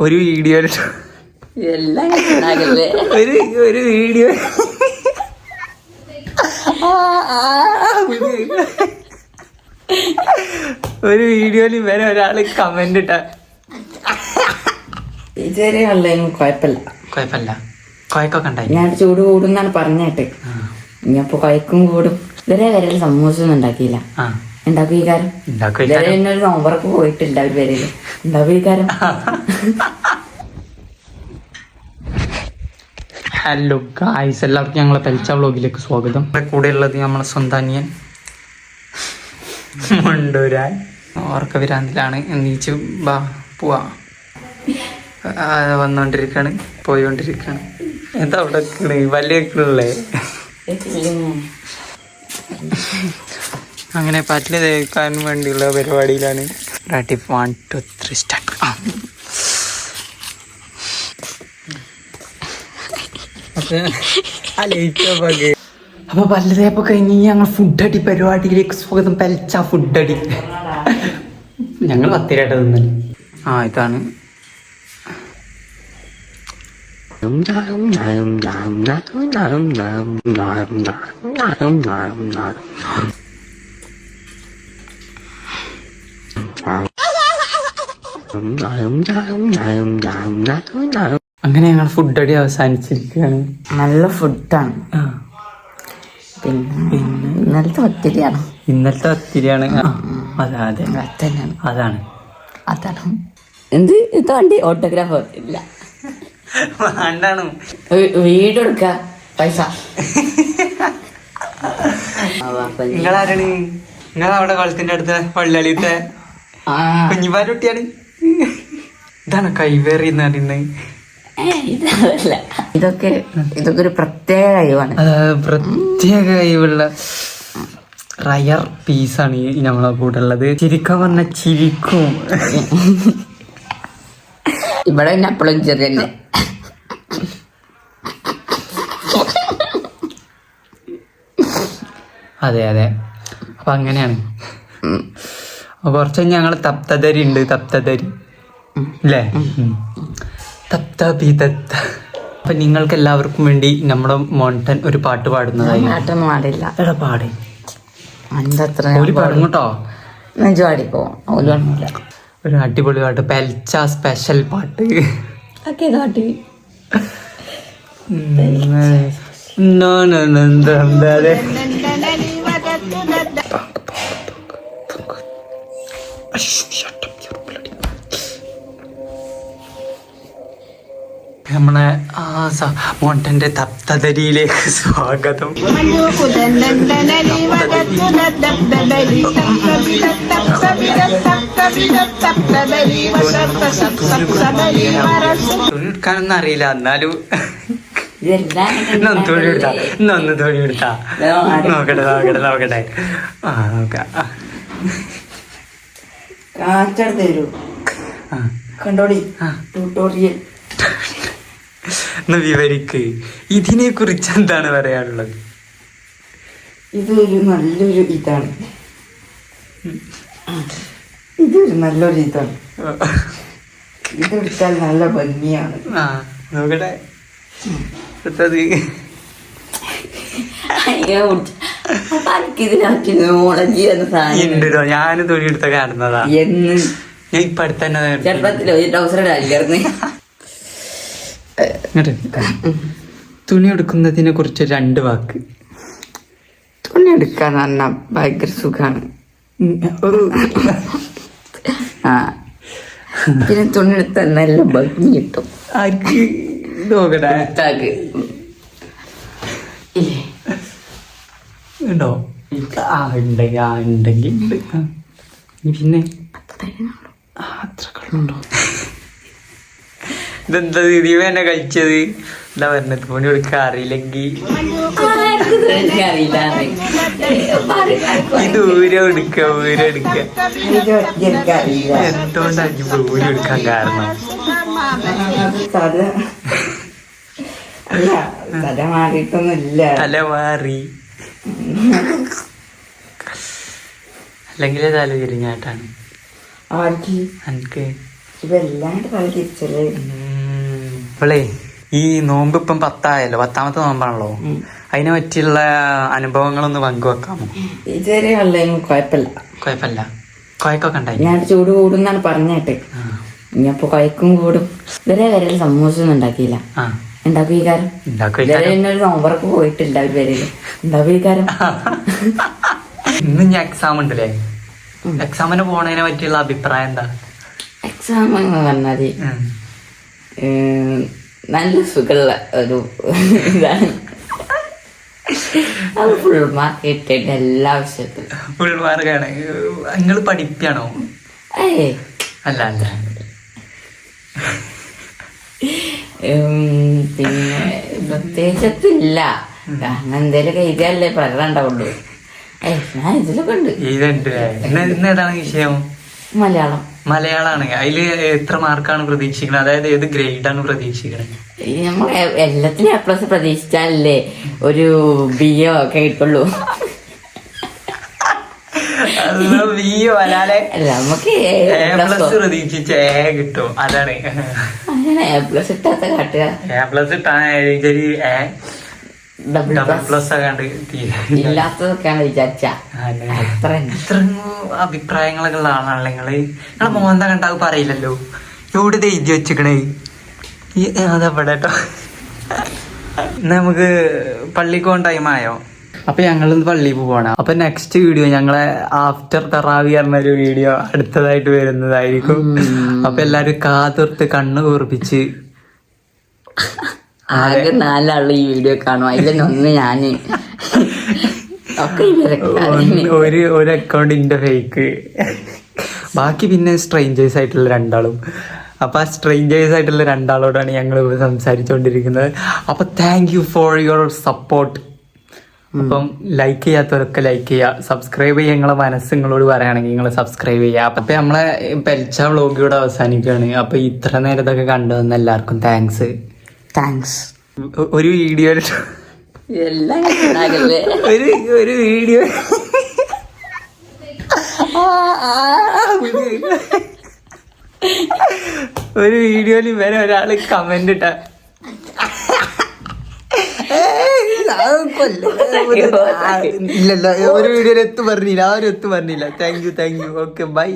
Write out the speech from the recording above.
ഒരു വീഡിയോ ഒരു ഒരു വീഡിയോ. ഒരു വീഡിയോയിൽ ഇവരെ ഒരാൾ കമന്റ് ഇട്ട ഇതുവരെ ഉള്ളതിനും കുഴപ്പമില്ല. കുഴപ്പമില്ല. കൊയക്കൊക്കെ ഉണ്ടായി. ഞാൻ ചൂട് കൂടുന്നാണ് പറഞ്ഞിട്ട്. ഇനിയപ്പോ കുഴക്കും കൂടും. ഇവരെ വരെ സമൂസൊന്നും ഉണ്ടാക്കിയില്ല. ആ. ഉണ്ടാക്കും ഈ കാരം ഇതുവരെ എന്നൊരു നോമ്പറൊക്കെ പോയിട്ടില്ല അവർ വരയിൽ ഉണ്ടാക്കും ഈ കാരം ഹലോ ഗായ്സ് എല്ലാവർക്കും ഞങ്ങളെ പെൽച്ച വ്ളോഗിലേക്ക് സ്വാഗതം. കൂടെ ഉള്ളത് നമ്മളെ സ്വന്തം അനിയൻ. മുണ്ടൂരാൻ. ഓർക്ക വിരാന്തിലാണ്. നീച്ച് ബാ പോവാ. ആ, വന്നോണ്ടിരിക്കാണ്. പോയിക്കൊണ്ടിരിക്കാണ് എന്താ അവിടെ വലിയ നിക്കണല്ലേ? അങ്ങനെ പറ്റിൽ തേക്കാൻ വേണ്ടിയുള്ള പരിപാടിയിലാണ് റാട്ടി വൺ ടു ത്രീ സ്റ്റാർട്ട് അപ്പൊ പല്ല് തേപ്പ് കഴിഞ്ഞ് ഞങ്ങൾ ഫുഡ് അടി പരിപാടിയിലേക്ക് സ്വാഗതം പലിച്ച ഫുഡ് അടി ഞങ്ങൾ പത്തിരട്ട തിന്നൽ ആ ഇതാണ് അങ്ങനെ ഞങ്ങൾ ഫുഡ് അടി അവസാനിച്ചിരിക്കുകയാണ്. നല്ല ഫുഡാണ് പിന്നെ ഇന്നലത്തെ ഒത്തിരിയാണ് ഇന്നലത്തെ ഒത്തിരിയാണ് അതെ അതെ. തന്നെയാണ് അതാണ്. അതാണ്. എന്ത്? ഇത് വണ്ടി ഓട്ടോഗ്രാഫ് ഇല്ല. വേണ്ടാണ്. വീ- വീട് എടുക്ക. പൈസ. നിങ്ങളാരാണ്? നിങ്ങൾ അവിടെ കുളത്തിന്റെ അടുത്ത് പള്ളിയളിത്തെ കുഞ്ഞിപ്പാരൊട്ടിയാണ് ഇതാണ് കൈവേറി എന്ന് പറയുന്നത്. ഇതല്ല. ഇതൊക്കെ ഇതൊക്കെ ഒരു പ്രത്യേക കഴിവാണ്. പ്രത്യേക കഴിവുള്ള റയർ പീസാണ് ഈ നമ്മളെ കൂടെ ഉള്ളത്. ചിരിക്കാൻ പറഞ്ഞ ചിരിക്കും. ഇവിടെ പിന്നെ അപ്പളും ചെറിയല്ലേ? അതെ അതെ. അപ്പൊ അങ്ങനെയാണ്. കുറച്ച് ഞങ്ങൾ തപ്തരി ഉണ്ട് തപ്തരി അല്ലേ തപ്തപി തത്ത അപ്പൊ നിങ്ങൾക്ക് എല്ലാവർക്കും വേണ്ടി നമ്മുടെ മോണ്ടൻ ഒരു പാട്ട് പാടുന്നതായി. പാട്ടൊന്നും പാടില്ല. എടാ പാടി. കേട്ടോ. നെഞ്ചു പാടിപ്പോ പാടില്ല. ഒരു അടിപൊളി പാട്ട്. പെൽച്ച സ്പെഷ്യൽ പാട്ട്. ഒക്കെ കാട്ടി. നമ്മളെ മോണ്ടന്റെ തപ്തരിയിലേക്ക് സ്വാഗതം. എടുക്കാനൊന്നും അറിയില്ല എന്നാലും. ഇതെല്ലാം ഇന്നൊന്ന് തുണി എടുത്താ തുണി എടുത്താ നോക്കട്ടെ നോക്കട്ടെ നോക്കട്ടെ. ആ നോക്കാം. കാറ്റെടുത്ത് തരൂ. ആ, കണ്ടോടി? ട്യൂട്ടോറിയൽ വിവരിക്ക്. ഇതിനെ കുറിച്ച് എന്താണ് പറയാനുള്ളത്? ഇതൊരു നല്ലൊരു ഇതാണ്. ഇതൊരു നല്ലൊരു ഇതാണ്. ഇതെടുത്താൽ നല്ല ഭംഗിയാണ്. നോക്കട്ടെ. അടുത്തത്. ഉണ്ടോ ഞാൻ തുണി എടുത്ത കാണുന്നതാ എന്ന്? ഞാൻ ഇപ്പൊ അടുത്ത് തന്നെ ചെറുപ്പത്തിലോ? ട്രൗസർ തുണി എടുക്കുന്നതിനെ കുറിച്ച് രണ്ട് വാക്ക്. തുണി എടുക്കാൻ പറഞ്ഞാൽ ഭയങ്കര സുഖാണ്. ഒരു ആ. പിന്നെ തുണി എടുത്ത നല്ല ഭംഗി കിട്ടും. ആർക്ക്? നോക്കട്ടെ ഇല്ലേ? ഉണ്ടോ? ആ ഉണ്ടെങ്കിൽ ആ ഉണ്ടെങ്കിൽ ഉണ്ട്. ആ. ഇനി പിന്നെ? അത്ര അത്രക്കുള്ളുണ്ടോ ഇതെന്താ ദീദി എന്നെ കഴിച്ചത് എന്താ പറഞ്ഞത്. പോണി എടുക്കാൻ അറിയില്ലെങ്കിൽ ഇത് ഊരം എടുക്ക ഊരം എടുക്ക. എനിക്കറിയില്ല എന്തുകൊണ്ടാണ് ഇപ്പൊ ഊരം എടുക്കാൻ കാരണം? തല മാറിയിട്ടൊന്നുമില്ല. തല മാറി. അല്ലെങ്കിൽ തല തിരിഞ്ഞാട്ടാണ് ആർക്ക്? എനിക്ക് ഇവല്ലാണ്ട് കളി തിരിച്ചല്ലേ? ഇപ്പളേ ഈ നോമ്പ് ഇപ്പം പത്തായല്ലോ പത്താമത്തെ നോമ്പാണല്ലോ. അതിനെ പറ്റിയുള്ള അനുഭവങ്ങളൊന്ന് പങ്കുവെക്കാമോ? ഇതുവരെ ഉള്ളതൊന്നും കുഴപ്പമില്ല. കുഴപ്പമില്ല. കുഴക്കൊക്കെ ഉണ്ടായി. ഞാൻ ചൂട് കൂടുന്നാണ് പറഞ്ഞേട്ടെ. ഇനിയപ്പോ കുഴക്കും കൂടും. ഇവരെ വരെ സമൂസ ഒന്നും ഉണ്ടാക്കിയില്ല. ആ. ഉണ്ടാക്കും ഈ കാരം ഒരു നോമ്പറക്ക് പോയിട്ടില്ല പേരിൽ. ഉണ്ടാവും ഈ കാരം ഇന്ന് ഞാൻ എക്സാം ഉണ്ടല്ലേ? എക്സാമിന് പോണതിനെ പറ്റിയുള്ള അഭിപ്രായം എന്താ? എക്സാം എന്ന് പറഞ്ഞാൽ നല്ല സുഖമുള്ള ഒരു ഇതാണ്. അത് ഫുൾ മാർക്ക് കിട്ടിയിട്ട് എല്ലാ വിഷയത്തിലും ഫുൾ മാർക്കാണ് നിങ്ങൾ പഠിപ്പിയാണോ? അല്ല അല്ല. പിന്നെ പ്രത്യേകിച്ചില്ല കാരണം എന്തേലും എഴുതിയാലേ പ്രകടനം ഉണ്ടാവുള്ളൂ. ഞാൻ ഇതിലൊക്കെ ഉണ്ട്. ഇന്ന് ഏതാണ് വിഷയം? മലയാളം. മലയാളമാണ് അതിൽ എത്ര മാർക്കാണ് പ്രതീക്ഷിക്കുന്നത് അതായത് ഏത് ഗ്രേഡാണ് പ്രതീക്ഷിക്കുന്നത് നമ്മൾ എല്ലാത്തിനും എ പ്ലസ് പ്രതീക്ഷിച്ചാലല്ലേ ഒരു ബി എ ഒക്കെ കിട്ടുള്ളൂ. ബി എ അല്ല നമുക്ക് പ്ലസ് പ്രതീക്ഷിച്ച എ കിട്ടും. അതാണ്. അങ്ങനെ എ പ്ലസ് ഇട്ടാത്ത കാട്ടുക. എ പ്ലസ് ഇട്ടാൽ A double double plus plus ആകാണ്ട് തീരെ ഇല്ലാത്തതൊക്കെയാണ് വിചാരിച്ച. അതെ. അത്ര തന്നെ. ഇത്രയും അഭിപ്രായങ്ങളൊക്കെ ഉള്ള ആളാണല്ലോ നിങ്ങൾ നിങ്ങളെ മോന്ത കണ്ടാവ് പറയില്ലല്ലോ. എവിടെ എഴുതി വെച്ചിക്കണേ? അതെവിടെ കേട്ടോ നമുക്ക് പള്ളിക്കോൺ പോകാൻ ടൈം ആയോ? അപ്പൊ ഞങ്ങൾ പള്ളിയിൽ പോവാണ്. അപ്പൊ നെക്സ്റ്റ് വീഡിയോ ഞങ്ങളെ ആഫ്റ്റർ തറാവി പറഞ്ഞൊരു വീഡിയോ അടുത്തതായിട്ട് വരുന്നതായിരിക്കും. അപ്പൊ എല്ലാരും കാതിർത്ത് കണ്ണ് കൂർപ്പിച്ച് ആകെ നാലാൾ ഈ വീഡിയോ കാണും. അതിലൊന്ന് ഞാൻ. ഒരു ഒരു അക്കൗണ്ടിന്റെ ഫേക്ക് ബാക്കി പിന്നെ സ്ട്രേഞ്ചേഴ്സ് ആയിട്ടുള്ള രണ്ടാളും. അപ്പൊ ആ സ്ട്രേഞ്ചേഴ്സ് ആയിട്ടുള്ള രണ്ടാളോടാണ് ഞങ്ങൾ സംസാരിച്ചുകൊണ്ടിരിക്കുന്നത് അപ്പൊ thank you for your support അപ്പം ലൈക്ക് ചെയ്യാത്തവരൊക്കെ ലൈക്ക് ചെയ്യുക സബ്സ്ക്രൈബ് ചെയ്യുക നിങ്ങളെ മനസ്സ് നിങ്ങളോട് പറയുകയാണെങ്കിൽ നിങ്ങൾ സബ്സ്ക്രൈബ് ചെയ്യുക. അപ്പൊ നമ്മളെ പെൽച്ച വ്ളോഗ് ഇവിടെ അവസാനിക്കുകയാണ്. അപ്പൊ ഇത്ര നേരത്തൊക്കെ കണ്ടുവന്ന എല്ലാവർക്കും താങ്ക്സ് താങ്ക്സ് ഒരു വീഡിയോ എല്ലാം ഒരു ഒരു വീഡിയോ ഒരു വീഡിയോയിൽ ഇവരെ ഒരാൾ കമന്റ് ഇട്ട ഇല്ലല്ല ഒരു വീഡിയോയിൽ എത്തു പറഞ്ഞില്ല. ആരും ഒരു എത്തു പറഞ്ഞില്ല. Thank you thank you okay bye